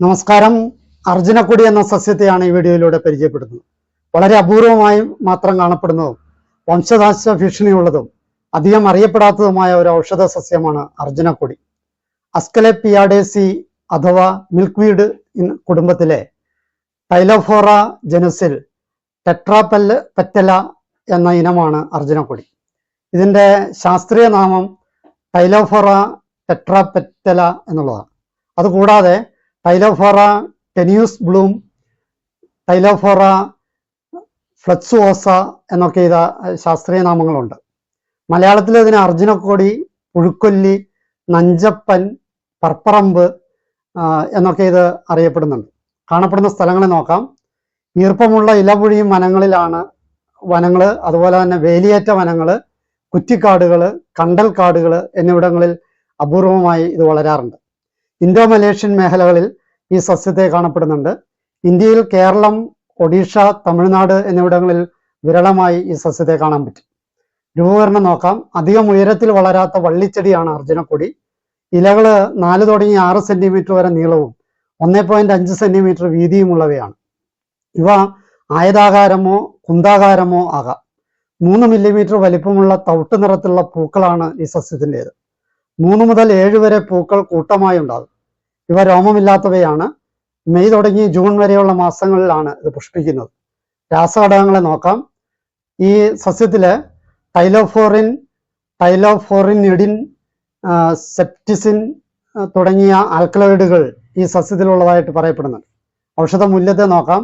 നമസ്കാരം. അർജുനക്കൊടി എന്ന സസ്യത്തെയാണ് ഈ വീഡിയോയിലൂടെ പരിചയപ്പെടുന്നത്. വളരെ അപൂർവമായി മാത്രം കാണപ്പെടുന്നതും വംശനാശ ഭീഷണിയുള്ളതും അധികം അറിയപ്പെടാത്തതുമായ ഒരു ഔഷധ സസ്യമാണ് അർജുനക്കൊടി. അസ്കലെപ്പിയാഡേസി അഥവാ മിൽക്ക്വീഡ് കുടുംബത്തിലെ ടൈലോഫോറ ജനുസിൽ ടെട്രാപെല്ല പെറ്റല എന്ന ഇനമാണ് അർജുനക്കൊടി. ഇതിന്റെ ശാസ്ത്രീയ നാമം ടൈലോഫോറ ടെട്രാപെറ്റല എന്നുള്ളതാണ്. അതുകൂടാതെ ടൈലോഫോറ ടെനിയൂസ് ബ്ലൂം ടൈലോഫോറ ഫ്ലക്സുവോസ എന്നൊക്കെ ഇത് ശാസ്ത്രീയ നാമങ്ങളുണ്ട്. മലയാളത്തിൽ ഇതിന് അർജുനക്കോടി പുഴുക്കൊല്ലി നഞ്ചപ്പൻ പർപ്പറമ്പ് എന്നൊക്കെ ഇത് അറിയപ്പെടുന്നുണ്ട്. കാണപ്പെടുന്ന സ്ഥലങ്ങളെ നോക്കാം. ഈർപ്പമുള്ള ഇലപുഴിയും വനങ്ങളിലാണ് വനങ്ങൾ അതുപോലെ തന്നെ വേലിയേറ്റ വനങ്ങൾ കുറ്റിക്കാടുകൾ കണ്ടൽ കാടുകൾ എന്നിവിടങ്ങളിൽ അപൂർവമായി ഇത് വളരാറുണ്ട്. ഇന്തോ മലേഷ്യൻ മേഖലകളിൽ ഈ സസ്യത്തെ കാണപ്പെടുന്നുണ്ട്. ഇന്ത്യയിൽ കേരളം ഒഡീഷ തമിഴ്നാട് എന്നിവിടങ്ങളിൽ വിരളമായി ഈ സസ്യത്തെ കാണാൻ പറ്റും. രൂപകരണം നോക്കാം. അധികം ഉയരത്തിൽ വളരാത്ത വള്ളിച്ചെടിയാണ് അർജുനക്കൊടി. ഇലകൾ നാല് തുടങ്ങി ആറ് സെന്റിമീറ്റർ വരെ നീളവും ഒന്നേ പോയിന്റ് അഞ്ച് സെന്റിമീറ്റർ വീതിയുമുള്ളവയാണ് ഇവ ആയതാകാരമോ കുന്താകാരമോ ആകാം. മൂന്ന് മില്ലിമീറ്റർ വലിപ്പമുള്ള തവിട്ട് നിറത്തിലുള്ള പൂക്കളാണ് ഈ സസ്യത്തിന്റെത്. മൂന്ന് മുതൽ ഏഴ് വരെ പൂക്കൾ കൂട്ടമായി ഉണ്ടാകും. ഇവ രോമമില്ലാത്തവയാണ്. മെയ് തുടങ്ങി ജൂൺ വരെയുള്ള മാസങ്ങളിലാണ് ഇത് പുഷ്പിക്കുന്നത്. രാസഘടകങ്ങളെ നോക്കാം. ഈ സസ്യത്തിൽ ടൈലോഫോറിൻ ടൈലോഫോറിനിഡിൻ സെപ്റ്റിസിൻ തുടങ്ങിയ ആൽക്കലോയിഡുകൾ ഈ സസ്യത്തിലുള്ളതായിട്ട് പറയപ്പെടുന്നുണ്ട്. ഔഷധ മൂല്യത്തെ നോക്കാം.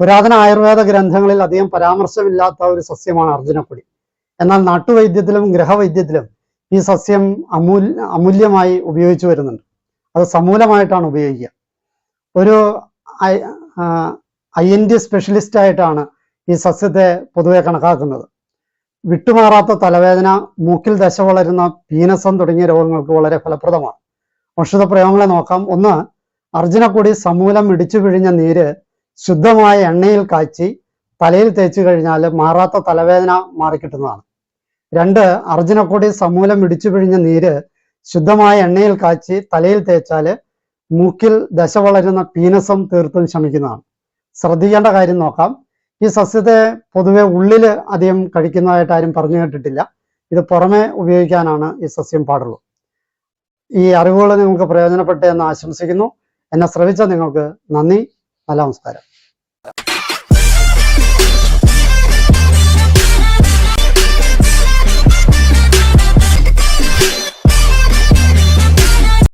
പുരാതന ആയുർവേദ ഗ്രന്ഥങ്ങളിൽ അധികം പരാമർശമില്ലാത്ത ഒരു സസ്യമാണ് അർജുനക്കൊടി എന്നാൽ നാട്ടുവൈദ്യത്തിലും ഗ്രഹവൈദ്യത്തിലും ഈ സസ്യം അമൂല്യ അമൂല്യമായി ഉപയോഗിച്ചു വരുന്നുണ്ട്. അത് സമൂലമായിട്ടാണ് ഉപയോഗിക്കുക. ഒരു ഐ എൻ ഡി സ്പെഷ്യലിസ്റ്റ് ആയിട്ടാണ് ഈ സസ്യത്തെ പൊതുവെ കണക്കാക്കുന്നത്. വിട്ടുമാറാത്ത തലവേദന മൂക്കിൽ ദശ വളരുന്ന പീനസം തുടങ്ങിയ രോഗങ്ങൾക്ക് വളരെ ഫലപ്രദമാണ്. ഔഷധ പ്രയോഗങ്ങളെ നോക്കാം. ഒന്ന് അർജുനക്കൊടി സമൂലം ഇടിച്ചു പിഴിഞ്ഞ നീര് ശുദ്ധമായ എണ്ണയിൽ കാച്ചി തലയിൽ തേച്ചു കഴിഞ്ഞാൽ മാറാത്ത തലവേദന മാറിക്കിട്ടുന്നതാണ്. രണ്ട് അർജുനക്കൊടി സമൂലം ഇടിച്ചു പിഴിഞ്ഞ നീര് ശുദ്ധമായ എണ്ണയിൽ കാച്ചി തലയിൽ തേച്ചാൽ മൂക്കിൽ ദശ വളരുന്ന പീനസം തീർത്തും ശമിക്കുന്നതാണ്. ശ്രദ്ധിക്കേണ്ട കാര്യം നോക്കാം. ഈ സസ്യത്തെ പൊതുവെ ഉള്ളിൽ അധികം കഴിക്കുന്നതായിട്ട് ആരും പറഞ്ഞു കേട്ടിട്ടില്ല. ഇത് പുറമെ ഉപയോഗിക്കാനാണ് ഈ സസ്യം പാടുള്ളൂ. ഈ അറിവുകൾ നിങ്ങൾക്ക് പ്രയോജനപ്പെട്ടെന്ന് ആശംസിക്കുന്നു. എന്നെ ശ്രവിച്ച നിങ്ങൾക്ക് നന്ദി. നല്ല നമസ്കാരം.